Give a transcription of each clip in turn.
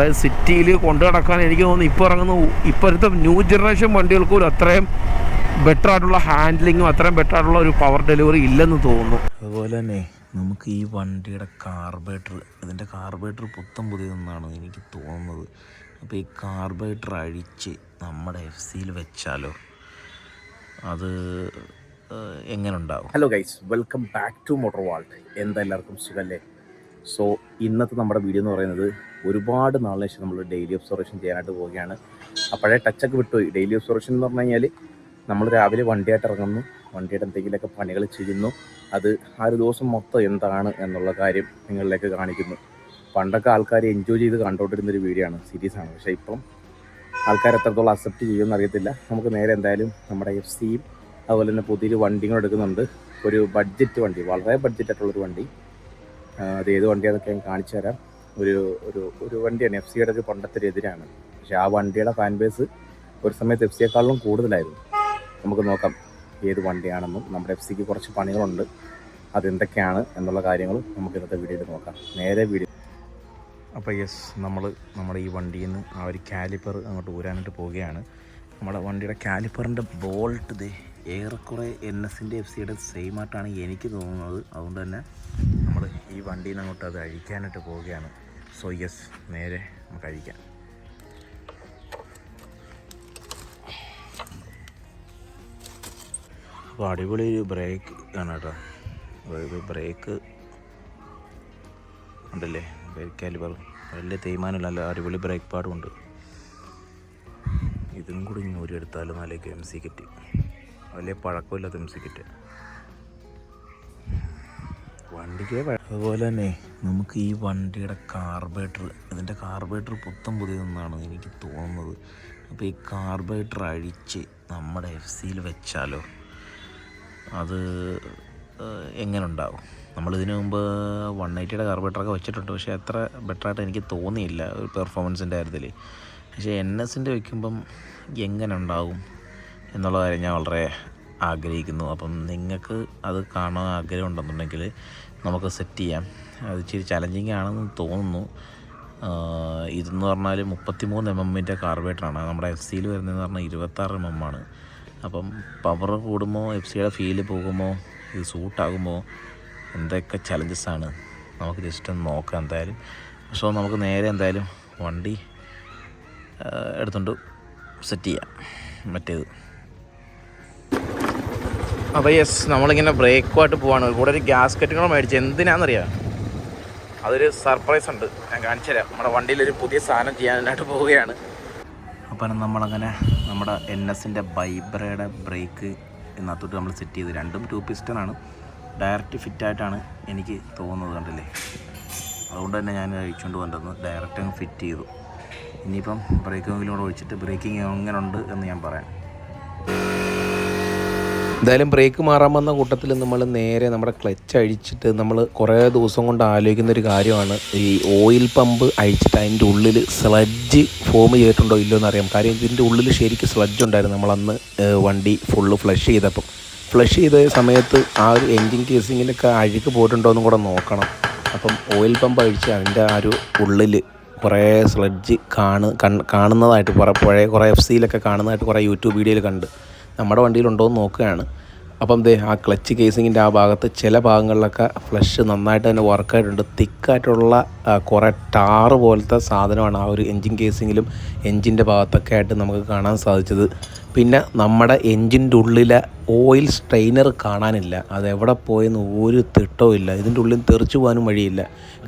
അതായത് സിറ്റിയിൽ കൊണ്ടു നടക്കാൻ എനിക്ക് തോന്നുന്നു ഇപ്പോൾ ഇറങ്ങുന്ന ഇപ്പോഴത്തെ ന്യൂ ജനറേഷൻ വണ്ടികൾക്ക് പോലും അത്രയും ബെറ്റർ ആയിട്ടുള്ള ഹാൻഡ്ലിങ്ങും അത്രയും ബെറ്റർ ആയിട്ടുള്ള ഒരു പവർ ഡെലിവറി ഇല്ലെന്ന് തോന്നുന്നു. അതുപോലെ തന്നെ നമുക്ക് ഈ വണ്ടിയുടെ കാർബേറ്റർ ഇതിന്റെ കാർബേറ്റർ പുത്തം പുതിയതെന്നാണ് എനിക്ക് തോന്നുന്നത്. അപ്പോൾ ഈ കാർബേറ്റർ അഴിച്ച് നമ്മുടെ എഫ് സിയിൽ വെച്ചാലോ? അത് എങ്ങനെ ഉണ്ടാവും? Hello guys welcome back to motor vault എന്താ എല്ലാവർക്കും സുഖല്ലേ? സോ ഇന്നത്തെ നമ്മുടെ വീഡിയോ എന്ന് പറയുന്നത് ഒരുപാട് നാളിന് ശേഷം നമ്മൾ ഡെയിലി ഒബ്സർവേഷൻ ചെയ്യാനായിട്ട് പോവുകയാണ്. പഴയ ടച്ചൊക്കെ വിട്ടുപോയി ഡെയിലി ഒബ്സർവേഷൻ എന്ന് പറഞ്ഞു കഴിഞ്ഞാൽ നമ്മൾ രാവിലെ വണ്ടിയായിട്ട് ഇറങ്ങുന്നു. വണ്ടിയുടെ എന്തെങ്കിലുമൊക്കെ പണികൾ ചെയ്യുന്നു. അത് ആ ഒരു ദിവസം മൊത്തം എന്താണ് എന്നുള്ള കാര്യം നിങ്ങളിലേക്ക് കാണിക്കുന്നു. പണ്ടൊക്കെ ആൾക്കാർ എൻജോയ് ചെയ്ത് കണ്ടോണ്ടിരുന്നൊരു വീഡിയോ ആണ് സീരീസ് ആണ്. പക്ഷേ ഇപ്പം ആൾക്കാർ എത്രത്തോളം അക്സെപ്റ്റ് ചെയ്യുമെന്ന് അറിയത്തില്ല. നമുക്ക് നേരെ എന്തായാലും നമ്മുടെ എഫ് സിയും അതുപോലെ തന്നെ പുതിയൊരു വണ്ടിയും എടുക്കുന്നുണ്ട്. ഒരു ബഡ്ജറ്റ് വണ്ടി വളരെ ബഡ്ജറ്റ് ആയിട്ടുള്ളൊരു വണ്ടി. അത് ഏത് വണ്ടിയാണെന്നൊക്കെ ഞാൻ കാണിച്ചു തരാം. ഒരു ഒരു ഒരു വണ്ടിയാണ് എഫ് സിയുടെ ഒരു പണ്ടത്തെ ഒരു എതിരാണ്. പക്ഷെ ആ വണ്ടിയുടെ ഫാൻ ബേസ് ഒരു സമയത്ത് എഫ് സിയെക്കാളും കൂടുതലായിരുന്നു. നമുക്ക് നോക്കാം ഏത് വണ്ടിയാണെന്നും. നമ്മുടെ എഫ് സിക്ക് കുറച്ച് പണികളുണ്ട്. അതെന്തൊക്കെയാണ് എന്നുള്ള കാര്യങ്ങളും നമുക്ക് ഇന്നത്തെ വീഡിയോയിൽ നോക്കാം. നേരെ വീഡിയോ അപ്പോൾ യെസ് നമ്മൾ നമ്മുടെ ഈ വണ്ടിയിൽ നിന്ന് ആ ഒരു കാലിപ്പർ അങ്ങോട്ട് ഊരാനായിട്ട് പോവുകയാണ്. നമ്മുടെ വണ്ടിയുടെ കാലിപ്പറിന്റെ ബോൾട്ട് ഇത് ഏറെക്കുറെ എൻ എസിന്റെ എഫ് സിയുടെ സെയിം ആയിട്ടാണ് എനിക്ക് തോന്നുന്നത്. അതുകൊണ്ട് തന്നെ നമ്മൾ ഈ വണ്ടിയിൽ നിന്ന് അങ്ങോട്ട് അത് അഴിക്കാനായിട്ട് പോവുകയാണ്. സോ യെസ് നേരെ നമുക്ക് അഴിക്കാം. അപ്പോൾ അടിപൊളി ഒരു ബ്രേക്ക് ആണ് കേട്ടോ. അതായത് ബ്രേക്ക് ഉണ്ടല്ലേ? ബ്രേക്ക് കാലിബർ വലിയ തേയ്മാനമില്ല നല്ല അടിപൊളി ബ്രേക്ക് പാടുമുണ്ട് ഇതും കൂടി ഞൂരി എടുത്താലും നല്ല എം സി കിറ്റ് വലിയ പഴക്കമില്ലാത്ത തുംസിക്കിട്ട് വണ്ടിക്ക് അതുപോലെ തന്നെ നമുക്ക് ഈ വണ്ടിയുടെ കാർബേറ്റർ ഇതിന്റെ കാർബേറ്റർ പുത്തം പുതിയതെന്നാണ് എനിക്ക് തോന്നുന്നത്. അപ്പോൾ ഈ കാർബേറ്റർ അഴിച്ച് നമ്മുടെ എഫ് സിയിൽ വെച്ചാലോ അത് എങ്ങനെ ഉണ്ടാവും? നമ്മളിതിനു മുമ്പ് വൺ എയ്റ്റിയുടെ കാർബേറ്ററൊക്കെ വെച്ചിട്ടുണ്ട്. പക്ഷേ അത്ര ബെറ്ററായിട്ട് എനിക്ക് തോന്നിയില്ല ഒരു പെർഫോമൻസിന്റെ കാര്യത്തിൽ പക്ഷേ എൻ എസിന്റെ വയ്ക്കുമ്പം എങ്ങനെ ഉണ്ടാവും? എന്നുള്ള കാര്യം ഞാൻ വളരെ ആഗ്രഹിക്കുന്നു. അപ്പം നിങ്ങൾക്ക് അത് കാണാൻ ആഗ്രഹം ഉണ്ടെന്നുണ്ടെങ്കിൽ നമുക്ക് സെറ്റ് ചെയ്യാം. അത് ഇച്ചിരി ചലഞ്ചിങ് ആണെന്ന് തോന്നുന്നു. ഇതെന്ന് പറഞ്ഞാൽ മുപ്പത്തി മൂന്ന് എം എമ്മിന്റെ കാർബേറ്ററാണ് നമ്മുടെ എഫ് സിയിൽ വരുന്നതെന്ന് പറഞ്ഞാൽ ഇരുപത്താറ് എം എം ആണ്. അപ്പം പവർ കൂടുമ്പോൾ എഫ് സിയുടെ ഫീൽ പോകുമോ? ഇത് സൂട്ടാകുമോ? എന്തൊക്കെ ചലഞ്ചസ് ആണ്? നമുക്ക് ജസ്റ്റ് ഒന്ന് നോക്കാം എന്തായാലും. പക്ഷേ നമുക്ക് നേരെ എന്തായാലും വണ്ടി എടുത്തുകൊണ്ട് സെറ്റ് ചെയ്യാം. മറ്റേത്. അപ്പോൾ യെസ് നമ്മളിങ്ങനെ ബ്രേക്കുമായിട്ട് പോവാണ്. കൂടെ ഒരു ഗ്യാസ് കെറ്റുകൾ മേടിച്ചു. എന്തിനാണെന്നറിയാം അതൊരു സർപ്രൈസ് ഉണ്ട്. ഞാൻ കാണിച്ചു തരാം. നമ്മുടെ വണ്ടിയിലൊരു പുതിയ സാധനം ചെയ്യാനായിട്ട് പോവുകയാണ്. അപ്പം നമ്മളങ്ങനെ നമ്മുടെ എൻ എസിന്റെ ബൈബ്രയുടെ ബ്രേക്ക് എന്നത്തോട്ട് നമ്മൾ സെറ്റ് ചെയ്ത്. രണ്ടും ടു പിസ്റ്റനാണ് ഡയറക്റ്റ് ഫിറ്റായിട്ടാണ് എനിക്ക് തോന്നുന്നത് കണ്ടില്ലേ? അതുകൊണ്ട് തന്നെ ഞാൻ അഴിച്ചുകൊണ്ട് വന്നിരുന്നു ഡയറക്റ്റ് അങ്ങ് ഫിറ്റ് ചെയ്തു. ഇനിയിപ്പം ബ്രേക്കിങ്ങിലൂടെ കൂടെ ഒഴിച്ചിട്ട് ബ്രേക്കിംഗ് എങ്ങനെ ഉണ്ട് എന്ന് ഞാൻ പറയാം. എന്തായാലും ബ്രേക്ക് മാറാൻ വന്ന കൂട്ടത്തിൽ നമ്മൾ നേരെ നമ്മുടെ ക്ലച്ച് അഴിച്ചിട്ട് നമ്മൾ കുറേ ദിവസം കൊണ്ട് ആലോചിക്കുന്ന ഒരു കാര്യമാണ്. ഈ ഓയിൽ പമ്പ് അഴിച്ചിട്ട് അതിന്റെ ഉള്ളിൽ സ്ലഡ്ജ് ഫോം ചെയ്തിട്ടുണ്ടോ ഇല്ലയോ എന്നറിയാം കാര്യം ഇതിന്റെ ഉള്ളിൽ ശരിക്കും സ്ലഡ്ജ് ഉണ്ടായിരുന്നു നമ്മളന്ന് അന്ന് വണ്ടി ഫുള്ള് ഫ്ലഷ് ചെയ്തപ്പം. ഫ്ലഷ് ചെയ്ത സമയത്ത് ആ ഒരു എൻജിൻ കേസിങ്ങിനൊക്കെ അഴുക്ക് പോയിട്ടുണ്ടോ എന്നും കൂടെ നോക്കണം. അപ്പം ഓയിൽ പമ്പ് അഴിച്ച് അതിന്റെ ആ ഒരു ഉള്ളിൽ കുറേ സ്ലഡ്ജ് കാണു കാണുന്നതായിട്ട് കുറേ പഴയ കുറേ എഫ് സിയിലൊക്കെ കാണുന്നതായിട്ട് കുറേ യൂട്യൂബ് വീഡിയോയിൽ കണ്ട്. നമ്മുടെ വണ്ടിയിലുണ്ടോ എന്ന് നോക്കുകയാണ്. അപ്പം ദേ ആ ക്ലച്ച് കേസിങ്ങിന്റെ ആ ഭാഗത്ത് ചില ഭാഗങ്ങളിലൊക്കെ ഫ്ലഷ് നന്നായിട്ട് തന്നെ വർക്കായിട്ടുണ്ട് തിക്കായിട്ടുള്ള കുറേ ടാറ് പോലത്തെ സാധനമാണ് ആ ഒരു എൻജിൻ കേസിങ്ങിലും എൻജിന്റെ ഭാഗത്തൊക്കെ ആയിട്ട് നമുക്ക് കാണാൻ സാധിച്ചത്. പിന്നെ നമ്മുടെ എൻജിന്റെ ഉള്ളിലെ ഓയിൽ സ്ട്രെയിനർ കാണാനില്ല. അത് എവിടെ പോയെന്ന് ഒരു തിട്ടവും ഇല്ല. ഇതിന്റെ ഉള്ളിൽ തെറിച്ചു പോകാനും വഴിയില്ല.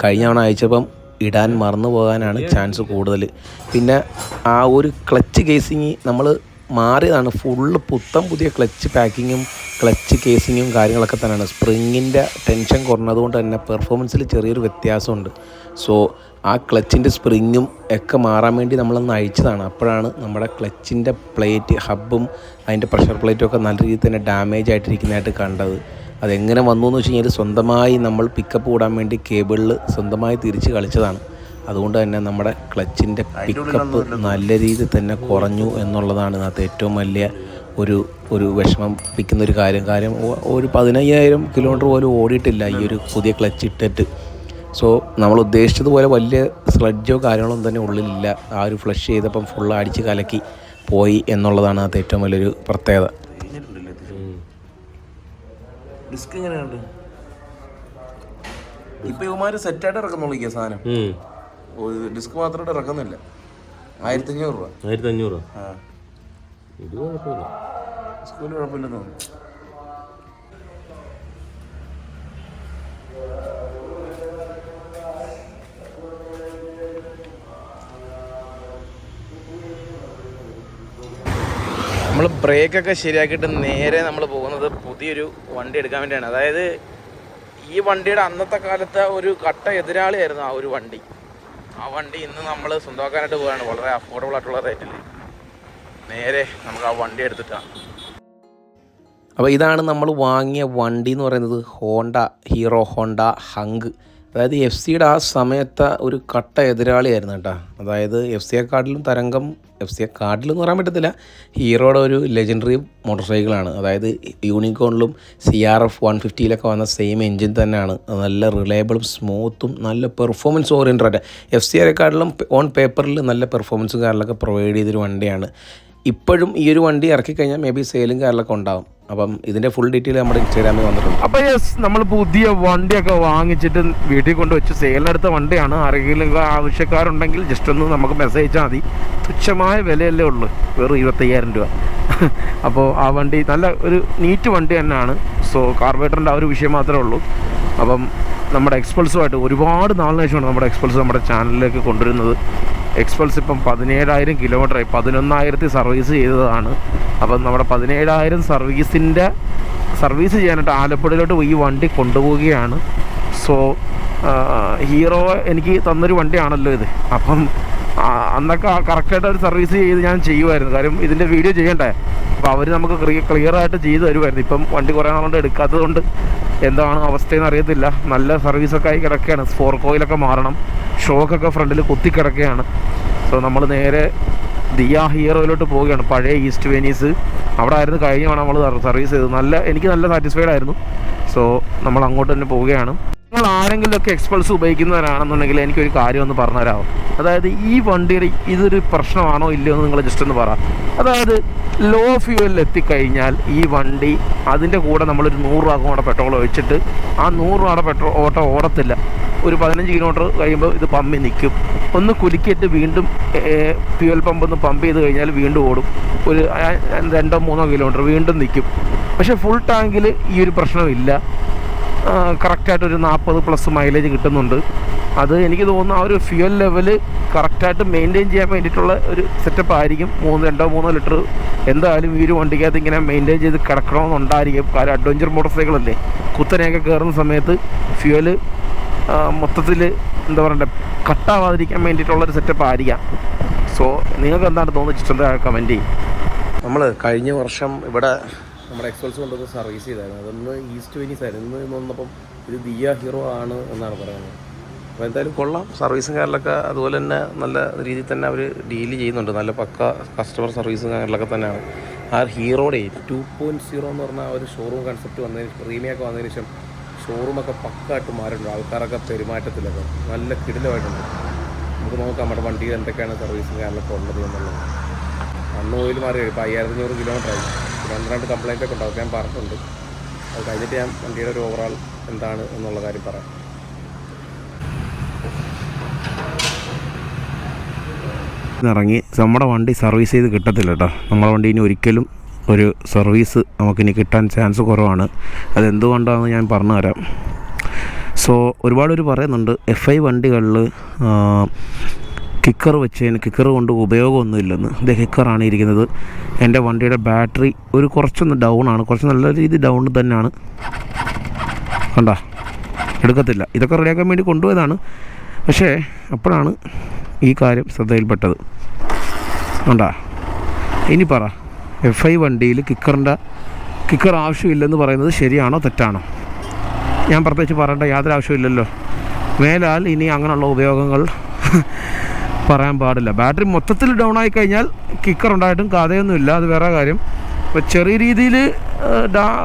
കഴിഞ്ഞ തവണ അയച്ചപ്പം ഇടാൻ മറന്നു പോകാനാണ് ചാൻസ് കൂടുതൽ പിന്നെ ആ ഒരു ക്ലച്ച് കേസിങ് നമ്മൾ മാറിയതാണ്. ഫുള്ള് പുത്തം പുതിയ ക്ലച്ച് പാക്കിങ്ങും ക്ലച്ച് കേസിങ്ങും കാര്യങ്ങളൊക്കെ തന്നെയാണ്. സ്പ്രിങ്ങിന്റെ ടെൻഷൻ കുറഞ്ഞതുകൊണ്ട് തന്നെ പെർഫോമൻസിൽ ചെറിയൊരു വ്യത്യാസമുണ്ട്. സോ ആ ക്ലച്ചിന്റെ സ്പ്രിങ്ങും ഒക്കെ മാറാൻ വേണ്ടി നമ്മളൊന്ന് അഴിച്ചതാണ്. അപ്പോഴാണ് നമ്മുടെ ക്ലച്ചിന്റെ പ്ലേറ്റ് ഹബ്ബും അതിന്റെ പ്രഷർ പ്ലേറ്റും ഒക്കെ നല്ല രീതിയിൽ തന്നെ ഡാമേജ് ആയിട്ടിരിക്കുന്നതായിട്ട് കണ്ടത്. അതെങ്ങനെ വന്നു എന്ന് വെച്ച് കഴിഞ്ഞാൽ സ്വന്തമായി നമ്മൾ പിക്കപ്പ് കൂടാൻ വേണ്ടി കേബിളിൽ സ്വന്തമായി തിരിച്ച് കളിച്ചതാണ്. അതുകൊണ്ട് തന്നെ നമ്മുടെ ക്ലച്ചിന്റെ പിക്കപ്പ് നല്ല രീതിയിൽ തന്നെ കുറഞ്ഞു എന്നുള്ളതാണ് ഇതിനകത്ത് ഏറ്റവും വലിയ ഒരു ഒരു വിഷമം പിക്കുന്ന ഒരു കാര്യം. കാര്യം ഒരു പതിനയ്യായിരം കിലോമീറ്റർ പോലും ഓടിയിട്ടില്ല ഈ ഒരു പുതിയ ക്ലച്ച് ഇട്ടിട്ട്. സോ നമ്മൾ ഉദ്ദേശിച്ചതുപോലെ വലിയ സ്ലഡ്ജോ കാര്യങ്ങളൊന്നും തന്നെ ഉള്ളിലില്ല. ആ ഒരു ഫ്ലഷ് ചെയ്തപ്പം ഫുൾ അടിച്ച് കലക്കി പോയി എന്നുള്ളതാണ് അത് ഏറ്റവും വലിയൊരു പ്രത്യേകത. ഡിസ്ക് എങ്ങനെയുണ്ട്? ഇപ്പൊ ഇവന്മാര് സെറ്റായിട്ട് ഇറക്കുന്നുള്ളൂ സാധനം. ഡിസ്ക് മാത്രമായിട്ട് ഇറക്കുന്നില്ല. ആയിരത്തി അഞ്ഞൂറ് രൂപ. ആയിരത്തി അഞ്ഞൂറ് ആ. ഇത് കുഴപ്പമില്ല. സ്കൂളിൽ കുഴപ്പമില്ലെന്ന് തോന്നുന്നു. നമ്മൾ ബ്രേക്കൊക്കെ ശരിയാക്കിയിട്ട് നേരെ നമ്മൾ പോകുന്നത് പുതിയൊരു വണ്ടി എടുക്കാൻ വേണ്ടിയാണ്. അതായത് ഈ വണ്ടിയുടെ അന്നത്തെ കാലത്തെ ഒരു കട്ട എതിരാളിയായിരുന്നു ആ ഒരു വണ്ടി. ആ വണ്ടി ഇന്ന് നമ്മൾ സ്വന്തമാക്കാനായിട്ട് പോവുകയാണ്. വളരെ അഫോർഡബിൾ ആയിട്ടുള്ള റേറ്റിൽ നേരെ നമുക്ക് ആ വണ്ടി എടുത്തിട്ടാണ് അപ്പോൾ ഇതാണ് നമ്മൾ വാങ്ങിയ വണ്ടി എന്ന് പറയുന്നത് ഹോണ്ട ഹീറോ ഹോണ്ട ഹങ്ക്. അതായത് എഫ് സിയുടെ ആ സമയത്തെ ഒരു കട്ട എതിരാളിയായിരുന്നു കേട്ടോ. അതായത് എഫ് സിയെക്കാട്ടിലും തരംഗം എഫ് സിയെ എന്ന് പറയാൻ പറ്റത്തില്ല ഹീറോയുടെ ഒരു ലെജൻഡറി മോട്ടോർ സൈക്കിളാണ്. അതായത് യൂണിക്കോണിലും സി ആർ എഫ് വൺ ഫിഫ്റ്റിയിലൊക്കെ വന്ന സെയിം എൻജിൻ തന്നെയാണ്. നല്ല റിലയബിളും സ്മൂത്തും നല്ല പെർഫോമൻസ് ഓറിയന്റഡ്. എഫ് സിയെക്കാട്ടിലും ഓൺ പേപ്പറിൽ നല്ല പെർഫോമൻസും കാര്യങ്ങളൊക്കെ പ്രൊവൈഡ് ചെയ്തൊരു വണ്ടിയാണ്. ഇപ്പോഴും ഈ ഒരു വണ്ടി ഇറക്കി കഴിഞ്ഞാൽ മേ ബി സെയിലും കാര്യങ്ങളൊക്കെ ഉണ്ടാവും. അപ്പം ഇതിന്റെ ഫുൾ ഡീറ്റെയിൽ നമ്മുടെ ഇൻസ്റ്റാഗ്രാമിൽ വന്നിട്ടുണ്ട്. അപ്പൊ യെസ് നമ്മൾ പുതിയ വണ്ടിയൊക്കെ വാങ്ങിച്ചിട്ട് വീട്ടിൽ കൊണ്ട് വെച്ച് സെയിലിനെടുത്ത വണ്ടിയാണ്. ആരെങ്കിലും ആവശ്യക്കാരുണ്ടെങ്കിൽ ജസ്റ്റ് ഒന്ന് നമുക്ക് മെസ്സേജ് അയച്ചാൽ മതി. തുച്ഛമായ വിലയല്ലേ ഉള്ളൂ. വെറും ഇരുപത്തയ്യായിരം രൂപ. അപ്പോൾ ആ വണ്ടി നല്ല ഒരു നീറ്റ് വണ്ടി തന്നെയാണ്. സോ കാർബേറ്ററിന്റെ ആ ഒരു വിഷയം മാത്രമേ ഉള്ളൂ. അപ്പം നമ്മുടെ എക്സ്പൾസുമായിട്ട് ഒരുപാട് നാളിന് ശേഷമാണ് നമ്മുടെ എക്സ്പൾസ് നമ്മുടെ ചാനലിലേക്ക് കൊണ്ടുവരുന്നത്. എക്സ്പൾസ് ഇപ്പം പതിനേഴായിരം കിലോമീറ്ററായി പതിനൊന്നായിരത്തി സർവീസ് ചെയ്തതാണ്. അപ്പം നമ്മുടെ പതിനേഴായിരം സർവീസിന്റെ സർവീസ് ചെയ്യാനായിട്ട് ആലപ്പുഴയിലോട്ട് ഈ വണ്ടി കൊണ്ടുപോവുകയാണ്. സോ ഹീറോ എനിക്ക് തന്നൊരു വണ്ടിയാണല്ലോ ഇത്. അപ്പം അന്നൊക്കെ കറക്റ്റായിട്ട് ഒരു സർവീസ് ചെയ്ത് ഞാൻ ചെയ്യുമായിരുന്നു കാര്യം ഇതിന്റെ വീഡിയോ ചെയ്യണ്ടേ? അപ്പോൾ അവർ നമുക്ക് ക്ലിയർ ആയിട്ട് ചെയ്തു തരുമായിരുന്നു ഇപ്പം വണ്ടി കുറേ നാളുകൊണ്ട് എടുക്കാത്തത് കൊണ്ട് എന്താണ് അവസ്ഥയെന്ന് അറിയത്തില്ല. നല്ല സർവീസൊക്കെ ആയി കിടക്കുകയാണ്. ഫോർ കോയിലൊക്കെ മാറണം. ഷോക്കൊക്കെ ഫ്രണ്ടിൽ കുത്തി കിടക്കുകയാണ്. സോ നമ്മൾ നേരെ ദിയ ഹീറോയിലോട്ട് പോവുകയാണ്. പഴയ ഈസ്റ്റ് വെനീസ്. അവിടെ ആയിരുന്നു കഴിഞ്ഞ നമ്മൾ സർവീസ് ചെയ്തത്. നല്ല എനിക്ക് നല്ല സാറ്റിസ്ഫൈഡ് ആയിരുന്നു. സോ നമ്മൾ അങ്ങോട്ട് തന്നെ പോവുകയാണ്. നിങ്ങൾ ആരെങ്കിലുമൊക്കെ എക്സ്പൾസ് ഉപയോഗിക്കുന്നവരാണെന്നുണ്ടെങ്കിൽ എനിക്കൊരു കാര്യം ഒന്ന് പറഞ്ഞുതരാമോ? അതായത് ഈ വണ്ടിയുടെ ഇതൊരു പ്രശ്നമാണോ ഇല്ലയോ എന്ന് നിങ്ങൾ ജസ്റ്റ് ഒന്ന് പറ. അതായത് ലോ ഫ്യൂവലിൽ എത്തിക്കഴിഞ്ഞാൽ ഈ വണ്ടി അതിന്റെ കൂടെ നമ്മളൊരു നൂറ് രൂപ കൂടെ പെട്രോൾ ഒഴിച്ചിട്ട് ആ നൂറ് രൂപയുടെ പെട്രോൾ ഓട്ടം ഓടത്തില്ല. ഒരു പതിനഞ്ച് കിലോമീറ്റർ കഴിയുമ്പോൾ ഇത് പമ്പി നിൽക്കും ഒന്ന് കുലുക്കിയിട്ട് വീണ്ടും ഫ്യൂവൽ പമ്പ് ഒന്ന് പമ്പ് ചെയ്ത് കഴിഞ്ഞാൽ വീണ്ടും ഓടും. ഒരു രണ്ടോ മൂന്നോ കിലോമീറ്റർ വീണ്ടും നിൽക്കും പക്ഷേ ഫുൾ ടാങ്കിൽ ഈ ഒരു പ്രശ്നമില്ല. കറക്റ്റായിട്ട് ഒരു നാൽപ്പത് പ്ലസ് മൈലേജ് കിട്ടുന്നുണ്ട്. അത് എനിക്ക് തോന്നുന്നു ആ ഒരു ഫ്യൂൽ ലെവൽ കറക്റ്റായിട്ട് മെയിന്റെയിൻ ചെയ്യാൻ വേണ്ടിയിട്ടുള്ള ഒരു സെറ്റപ്പ് ആയിരിക്കും. മൂന്ന് രണ്ടോ മൂന്നോ ലിറ്റർ എന്തായാലും ഈ ഒരു വണ്ടിക്കകത്ത് ഇങ്ങനെ മെയിന്റെയിൻ ചെയ്ത് കിടക്കണമെന്നുണ്ടായിരിക്കും. കാരണം അഡ്വഞ്ചർ മോട്ടോർ സൈക്കിളല്ലേ കുത്തനെയൊക്കെ കയറുന്ന സമയത്ത് ഫ്യൂൽ മൊത്തത്തിൽ എന്താ പറയണ്ടേ കട്ടാവാതിരിക്കാൻ വേണ്ടിയിട്ടുള്ളൊരു സെറ്റപ്പ് ആയിരിക്കാം. സോ നിങ്ങൾക്ക് എന്താണ് തോന്നുന്നത്? ചിത്രത്തെ കമന്റ് ചെയ്യും. നമ്മൾ കഴിഞ്ഞ വർഷം ഇവിടെ നമ്മുടെ എക്സ്പോൾസ് കൊണ്ടുവന്ന് സർവീസ് ചെയ്തായിരുന്നു. അതൊന്ന് ഈസ്റ്റ് വെനീസ് ആയിരുന്നു. ഇന്ന് വന്നപ്പം ഇത് ദിയ ഹീറോ ആണ് എന്നാണ് പറയുന്നത്. അപ്പോൾ എന്തായാലും കൊള്ളാം. സർവീസും കാര്യങ്ങളൊക്കെ അതുപോലെ തന്നെ നല്ല രീതിയിൽ തന്നെ അവർ ഡീൽ ചെയ്യുന്നുണ്ട്. നല്ല പക്ക കസ്റ്റമർ സർവീസും കാര്യങ്ങളൊക്കെ തന്നെയാണ്. ആ ഹീറോയുടെ ടു പോയിന്റ് സീറോ എന്ന് പറഞ്ഞ ഒരു ഷോറൂം കൺസെപ്റ്റ് വന്നതിന് പ്രീമിയൊക്കെ വന്നതിന് ശേഷം ഷോറൂമൊക്കെ പക്കായിട്ട് മാറിയിട്ടുണ്ട്. ആൾക്കാരൊക്കെ പെരുമാറ്റത്തിലൊക്കെ നല്ല കിടിലമായിട്ടുണ്ട്. നമുക്ക് നോക്കാം നമ്മുടെ വണ്ടിയിൽ എന്തൊക്കെയാണ് സർവീസും കാര്യങ്ങളൊക്കെ ഉള്ളത് എന്നുള്ളത്. അന്ന് ഓയിൽ മാറി ഇപ്പോൾ അയ്യായിരത്തഞ്ഞൂറ് കിലോമീറ്റർ ആയി. ഒന്ന് രണ്ട് കംപ്ലൈന്റ് ഒക്കെ ഉണ്ടാവും. ഞാൻ പറഞ്ഞിട്ടുണ്ട്. അത് കഴിഞ്ഞിട്ട് ഞാൻ വണ്ടിയുടെ ഒരു ഓവറാൾ എന്താണ് എന്നുള്ള കാര്യം പറയാം. ഇറങ്ങി നമ്മുടെ വണ്ടി സർവീസ് ചെയ്ത് കിട്ടത്തില്ല കേട്ടോ നമ്മുടെ വണ്ടി ഇനി ഒരിക്കലും ഒരു സർവീസ് നമുക്കിനി കിട്ടാൻ ചാൻസ് കുറവാണ്. അതെന്തുകൊണ്ടാണെന്ന് ഞാൻ പറഞ്ഞു തരാം. സോ ഒരുപാട് പേര് പറയുന്നുണ്ട് എഫ് ഐ വണ്ടികളിൽ കിക്കർ വെച്ചതിന് കിക്കർ കൊണ്ട് ഉപയോഗമൊന്നുമില്ലെന്ന്. ഇത് കിക്കറാണ് ഇരിക്കുന്നത്. എന്റെ വണ്ടിയുടെ ബാറ്ററി ഒരു കുറച്ചൊന്ന് ഡൗൺ ആണ്. കുറച്ച് നല്ല രീതി ഡൗൺ തന്നെയാണ്. കണ്ട? എടുക്കത്തില്ല. ഇതൊക്കെ റെഡിയാക്കാൻ വേണ്ടി കൊണ്ടുപോയതാണ്. പക്ഷേ അപ്പോഴാണ് ഈ കാര്യം ശ്രദ്ധയിൽപ്പെട്ടത്. കണ്ടാ? ഇനി പറ. എഫ് ഐ വണ്ടിയിൽ കിക്കറിന്റെ കിക്കർ ആവശ്യമില്ലെന്ന് പറയുന്നത് ശരിയാണോ തെറ്റാണോ? ഞാൻ പ്രത്യേകിച്ച് പറയേണ്ട യാതൊരു ആവശ്യമില്ലല്ലോ മേലാൽ ഇനി അങ്ങനെയുള്ള ഉപയോഗങ്ങൾ പറയാൻ പാടില്ല. ബാറ്ററി മൊത്തത്തിൽ ഡൗൺ ആയി കഴിഞ്ഞാൽ കിക്കർ ഉണ്ടായിട്ടും കഥയൊന്നുമില്ല അത് വേറെ കാര്യം. അപ്പോൾ ചെറിയ രീതിയിൽ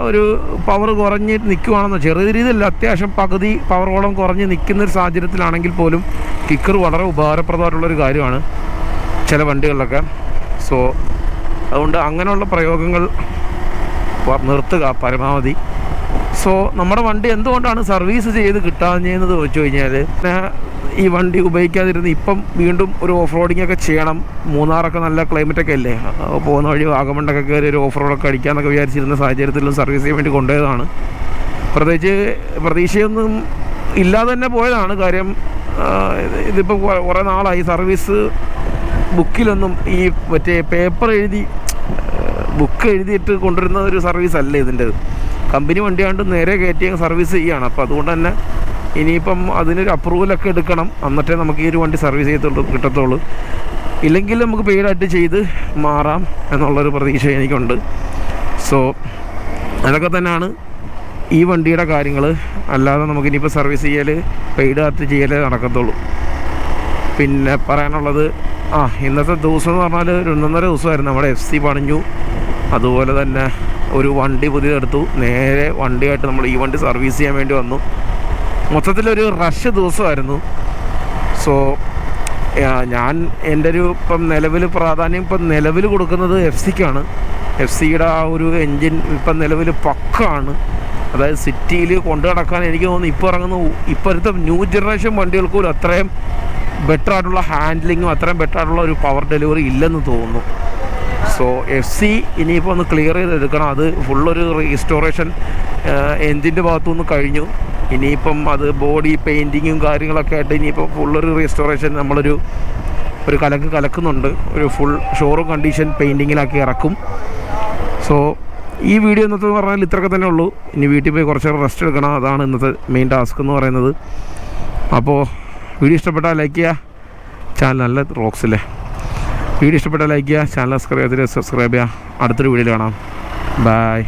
ഒരു പവർ കുറഞ്ഞ് നിൽക്കുവാണെന്നോ ചെറിയ രീതിയിൽ അത്യാവശ്യം പകുതി പവറോളം കുറഞ്ഞ് നിൽക്കുന്ന ഒരു സാഹചര്യത്തിലാണെങ്കിൽ പോലും കിക്കർ വളരെ ഉപകാരപ്രദമായിട്ടുള്ളൊരു കാര്യമാണ് ചില വണ്ടികളിലൊക്കെ. സോ അതുകൊണ്ട് അങ്ങനെയുള്ള പ്രയോഗങ്ങൾ നിർത്തുക പരമാവധി. സോ നമ്മുടെ വണ്ടി എന്തുകൊണ്ടാണ് സർവീസ് ചെയ്ത് കിട്ടാഞ്ഞതെന്ന് ചോദിച്ചു കഴിഞ്ഞാൽ ഈ വണ്ടി ഉപയോഗിക്കാതിരുന്ന് ഇപ്പം വീണ്ടും ഒരു ഓഫ് റോഡിംഗ് ഒക്കെ ചെയ്യണം. മൂന്നാറൊക്കെ നല്ല ഒക്കെ അല്ലേ? പോകുന്ന വഴി വാഗമണ്ടൊക്കെ കയറി ഒരു ഓഫ് റോഡൊക്കെ അടിക്കാമെന്നൊക്കെ വിചാരിച്ചിരുന്ന സാഹചര്യത്തിലും സർവീസ് ചെയ്യാൻ വേണ്ടി കൊണ്ടുപോയതാണ്. പ്രത്യേകിച്ച് പ്രതീക്ഷയൊന്നും ഇല്ലാതെ തന്നെ പോയതാണ്. കാര്യം ഇതിപ്പോൾ കുറെ- കുറേ നാളായി. സർവീസ് ബുക്കിലൊന്നും ഈ മറ്റേ പേപ്പർ എഴുതി ബുക്ക് എഴുതിയിട്ട് കൊണ്ടുവരുന്ന ഒരു സർവീസ് അല്ല ഇതിന്റെ കമ്പനി വണ്ടിയാണ്ട് നേരെ കയറ്റി സർവീസ് ചെയ്യുകയാണ് അപ്പോൾ അതുകൊണ്ട് തന്നെ ഇനിയിപ്പം അതിനൊരു അപ്രൂവലൊക്കെ എടുക്കണം. എന്നിട്ടേ നമുക്ക് ഈ ഒരു വണ്ടി സർവീസ് ചെയ്യത്തുള്ളൂ കിട്ടത്തുള്ളൂ. ഇല്ലെങ്കിൽ നമുക്ക് പെയ്ഡായിട്ട് ചെയ്ത് മാറാം എന്നുള്ളൊരു പ്രതീക്ഷ എനിക്കുണ്ട്. സോ അതൊക്കെ തന്നെയാണ് ഈ വണ്ടിയുടെ കാര്യങ്ങൾ അല്ലാതെ നമുക്ക് ഇനിയിപ്പോൾ സർവീസ് ചെയ്യൽ പെയ്ഡ് ആയിട്ട് ചെയ്യലേ നടക്കത്തുള്ളൂ. പിന്നെ പറയാനുള്ളത് ആ ഇന്നത്തെ ദിവസം എന്ന് പറഞ്ഞാൽ ഒരു ഒന്നൊന്നര ദിവസമായിരുന്നു. നമ്മുടെ എഫ് സി പണിഞ്ഞു. അതുപോലെ തന്നെ ഒരു വണ്ടി പുതിയതെടുത്തു. നേരെ വണ്ടിയായിട്ട് നമ്മൾ ഈ വണ്ടി സർവീസ് ചെയ്യാൻ വേണ്ടി വന്നു. മൊത്തത്തിലൊരു റഷ് ദിവസമായിരുന്നു. സോ ഞാൻ എന്റെ ഒരു ഇപ്പം നിലവിൽ പ്രാധാന്യം ഇപ്പം നിലവിൽ കൊടുക്കുന്നത് എഫ് സിക്കാണ്. എഫ് സിയുടെ ആ ഒരു എൻജിൻ ഇപ്പം നിലവിൽ പക്കാണ്. അതായത് സിറ്റിയിൽ കൊണ്ടു നടക്കാൻ എനിക്ക് തോന്നുന്നു ഇപ്പോൾ ഇറങ്ങുന്ന ഇപ്പോഴത്തെ ന്യൂ ജനറേഷൻ വണ്ടികൾക്ക് പോലും അത്രയും ബെറ്റർ ആയിട്ടുള്ള ഹാൻഡ്ലിങ്ങും അത്രയും ബെറ്റർ ആയിട്ടുള്ള ഒരു പവർ ഡെലിവറി ഇല്ലെന്ന് തോന്നുന്നു. സോ എഫ് സി ഇനിയിപ്പോൾ ഒന്ന് ക്ലിയർ ചെയ്തെടുക്കണം. അത് ഫുള്ളൊരു റീസ്റ്റോറേഷൻ എൻജിന്റെ ഭാഗത്തുനിന്ന് കഴിഞ്ഞു. ഇനിയിപ്പം അത് ബോഡി പെയിന്റിങ്ങും കാര്യങ്ങളൊക്കെ ആയിട്ട് ഇനിയിപ്പം ഫുള്ളൊരു റീസ്റ്റോറേഷൻ നമ്മളൊരു ഒരു കലക്ക് കലക്കുന്നുണ്ട്. ഒരു ഫുൾ ഷോറൂം കണ്ടീഷൻ പെയിന്റിങ്ങിലാക്കി ഇറക്കും. സോ ഈ വീഡിയോ ഇന്നത്തെ പറഞ്ഞാൽ ഇത്രയൊക്കെ തന്നെ ഉള്ളൂ. ഇനി വീട്ടിൽ പോയി കുറച്ച് റെസ്റ്റ് എടുക്കണം. അതാണ് ഇന്നത്തെ മെയിൻ ടാസ്ക് എന്ന് പറയുന്നത്. അപ്പോൾ വീഡിയോ ഇഷ്ടപ്പെട്ടാൽ ലൈക്ക് ചെയ്യുക. ചാനൽ നല്ല റോക്സിലെ വീഡിയോ ഇഷ്ടപ്പെട്ടാൽ ലൈക്ക് ചെയ്യുക. ചാനൽ സബ്സ്ക്രൈബ് ചെയ്ത് സബ്സ്ക്രൈബ് ചെയ്യുക. അടുത്തൊരു വീഡിയോയിൽ കാണാം. ബൈ